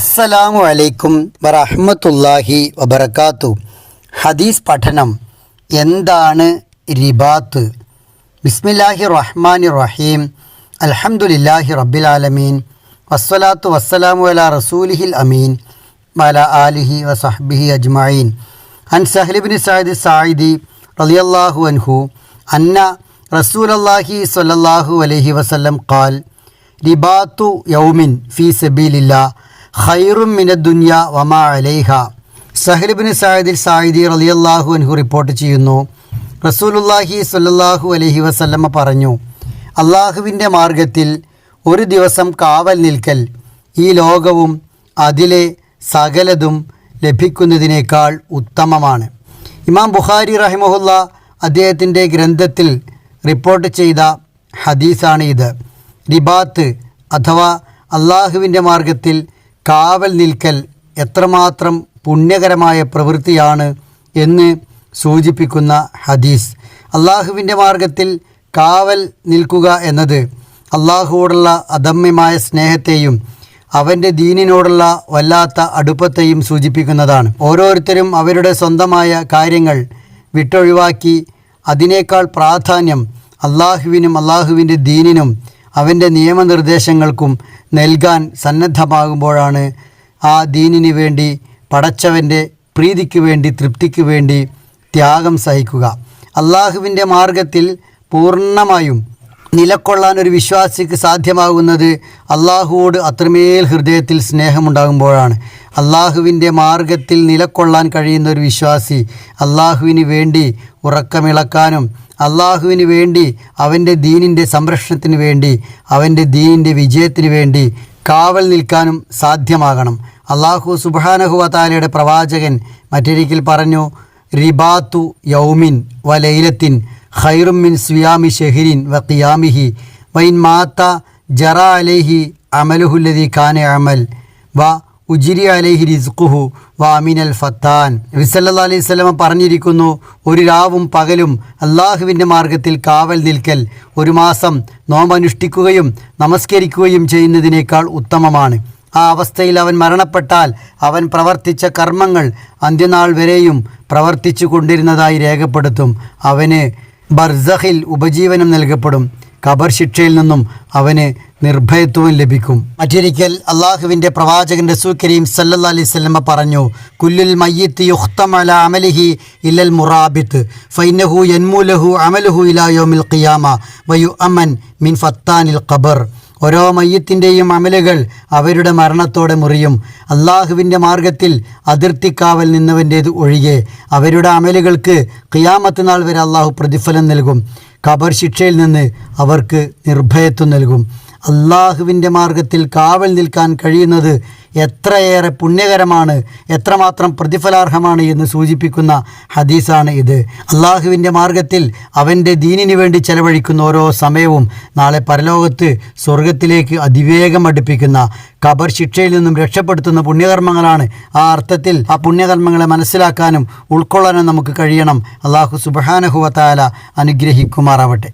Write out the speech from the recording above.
അസ്സലാമു അലൈക്കും വറഹ്മത്തുള്ളാഹി വബർക്കാത്തു ഹദീസ് പഠനം എന്താണ് റിബാത്ത്? ബിസ്മില്ലാഹി റഹ്മാൻ റഹീം. അലഹമുല്ലാഹി റബ്ബിൽ ആലമീൻ. വസ്സലാത്തു വസ്സലാമു അല റസൂലിഹിൽ അമീൻ. വല ആലിഹി വസഹ്ബിഹി അജ്മഈൻ. അൻ സഹ്ലിബിൻ സായിദ് സായിദി റളിയല്ലാഹു അൻഹു അന്ന റസൂലല്ലാഹി സ്വല്ലല്ലാഹു അലഹി വസ്ലം ഖാൽ റിബാത്തു യൗമിൻ ഫി സബീലില്ലാ ഖൈറും മിന ദുന്യ വമാ അലൈഹ. സഹലിബിന് സായിദിൽ സായിദി റളിയല്ലാഹു അൻഹു റിപ്പോർട്ട് ചെയ്യുന്നു. റസൂലുല്ലാഹി സ്വല്ലല്ലാഹു അലഹി വസല്ലമ്മ പറഞ്ഞു അള്ളാഹുവിന്റെ മാർഗത്തിൽ ഒരു ദിവസം കാവൽ നിൽക്കൽ ഈ ലോകവും അതിലെ സകലതും ലഭിക്കുന്നതിനേക്കാൾ ഉത്തമമാണ്. ഇമാം ബുഖാരി റഹിമഹുല്ല അദ്ദേഹത്തിന്റെ ഗ്രന്ഥത്തിൽ റിപ്പോർട്ട് ചെയ്ത ഹദീസാണ് ഇത്. റിബാത്ത് അഥവാ അള്ളാഹുവിന്റെ മാർഗത്തിൽ കാവൽ നിൽക്കൽ എത്രമാത്രം പുണ്യകരമായ പ്രവൃത്തിയാണ് എന്ന് സൂചിപ്പിക്കുന്ന ഹദീസ്. അള്ളാഹുവിന്റെ മാർഗത്തിൽ കാവൽ നിൽക്കുക എന്നത് അള്ളാഹുവോടുള്ള അദമ്യമായ സ്നേഹത്തെയും അവന്റെ ദീനിനോടുള്ള വല്ലാത്ത അടുപ്പത്തെയും സൂചിപ്പിക്കുന്നതാണ്. ഓരോരുത്തരും അവരുടെ സ്വന്തമായ കാര്യങ്ങൾ വിട്ടൊഴിവാക്കി അതിനേക്കാൾ പ്രാധാന്യം അള്ളാഹുവിനും അള്ളാഹുവിന്റെ ദീനിനും അവന്റെ നിയമനിർദ്ദേശങ്ങൾക്കും നൽകാൻ സന്നദ്ധമാകുമ്പോഴാണ് ആ ദീനിന് വേണ്ടി പടച്ചവന്റെ പ്രീതിക്ക് വേണ്ടി തൃപ്തിക്ക് വേണ്ടി ത്യാഗം സഹിക്കുക. അള്ളാഹുവിന്റെ മാർഗത്തിൽ പൂർണമായും നിലക്കൊള്ളാൻ ഒരു വിശ്വാസിക്ക് സാധ്യമാകുന്നത് അള്ളാഹുവോട് അത്രമേൽ ഹൃദയത്തിൽ സ്നേഹമുണ്ടാകുമ്പോഴാണ്. അള്ളാഹുവിന്റെ മാർഗത്തിൽ നിലക്കൊള്ളാൻ കഴിയുന്ന ഒരു വിശ്വാസി അള്ളാഹുവിന് വേണ്ടി ഉറക്കമിളക്കാനും അള്ളാഹുവിന് വേണ്ടി അവന്റെ ദീനിന്റെ സംരക്ഷണത്തിന് വേണ്ടി അവന്റെ ദീനിന്റെ വിജയത്തിന് വേണ്ടി കാവൽ നിൽക്കാനും സാധ്യമാകണം. അള്ളാഹു സുബാനഹുവ താലയുടെ പ്രവാചകൻ മറ്റൊരിക്കൽ പറഞ്ഞു റിബാത്തു യൗമിൻ വ ലൈലത്തിൻ ഖൈറും മിൻ സുയാമി ഷെഹിരിൻ വ ഖിയാമിഹി വൈൻ മാത്ത ജറ അലൈഹി അമലുഹുല്ലതി ഖാനെ അമൽ വ ഉജിരി അലൈഹി റിസ്ഖുഹു വാമിനൽ ഫത്താൻ. നബിസല്ലാ അലൈഹി സ്വലമ പറഞ്ഞിരിക്കുന്നു ഒരു രാവും പകലും അള്ളാഹുവിന്റെ മാർഗത്തിൽ കാവൽ നിൽക്കൽ ഒരു മാസം നോമ്പനുഷ്ഠിക്കുകയും നമസ്കരിക്കുകയും ചെയ്യുന്നതിനേക്കാൾ ഉത്തമമാണ്. ആ അവസ്ഥയിൽ അവൻ മരണപ്പെട്ടാൽ അവൻ പ്രവർത്തിച്ച കർമ്മങ്ങൾ അന്ത്യനാൾ വരെയും പ്രവർത്തിച്ചു കൊണ്ടിരുന്നതായി രേഖപ്പെടുത്തും. അവന് ബർസഹിൽ ഉപജീവനം നൽകപ്പെടും. കബർ ശിക്ഷയിൽ നിന്നും അവന് നിർഭയത്വം ലഭിക്കും. മറ്റൊരിക്കൽ അള്ളാഹുവിന്റെ പ്രവാചകൻ സല്ലല്ലാ അലൈഹി സ്വലമ പറഞ്ഞു കുല്ലുൽ മയ്യത്ത് യുഹ്തമല അമലിഹി ഇല്ലൽ മുറാബിത്ത് ഫൈനഹു യൻമൂലഹു അമലഹു ഇലായോമിൽ ഖിയാമ വയു അമൻ മിൻ ഫത്താനിൽ ഖബർ. ഓരോ മയ്യത്തിന്റെയും അമലുകൾ അവരുടെ മരണത്തോടെ മുറിയും. അള്ളാഹുവിന്റെ മാർഗത്തിൽ അതിർത്തിക്കാവൽ നിന്നവന്റേത് ഒഴികെ അവരുടെ അമലുകൾക്ക് ഖിയാമത്ത് നാൾ വരെ അള്ളാഹു പ്രതിഫലം നൽകും. ഖബർ ശിക്ഷയിൽ നിന്ന് അവർക്ക് നിർഭയത്വം നൽകും. അള്ളാഹുവിന്റെ മാർഗത്തിൽ കാവൽ നിൽക്കാൻ കഴിയുന്നത് എത്രയേറെ പുണ്യകരമാണ് എത്രമാത്രം പ്രതിഫലാർഹമാണ് എന്ന് സൂചിപ്പിക്കുന്ന ഹദീസാണ് ഇത്. അള്ളാഹുവിന്റെ മാർഗത്തിൽ അവന്റെ ദീനിനു വേണ്ടി ചെലവഴിക്കുന്ന ഓരോ സമയവും നാളെ പരലോകത്ത് സ്വർഗത്തിലേക്ക് അതിവേഗം അടുപ്പിക്കുന്ന കബർ ശിക്ഷയിൽ നിന്നും രക്ഷപ്പെടുത്തുന്ന പുണ്യകർമ്മങ്ങളാണ് ആ അർത്ഥത്തിൽ ആ പുണ്യകർമ്മങ്ങളെ മനസ്സിലാക്കാനും ഉൾക്കൊള്ളാനും നമുക്ക് കഴിയണം. അള്ളാഹു സുബാനഹുവത്താല അനുഗ്രഹിക്കുമാറാവട്ടെ.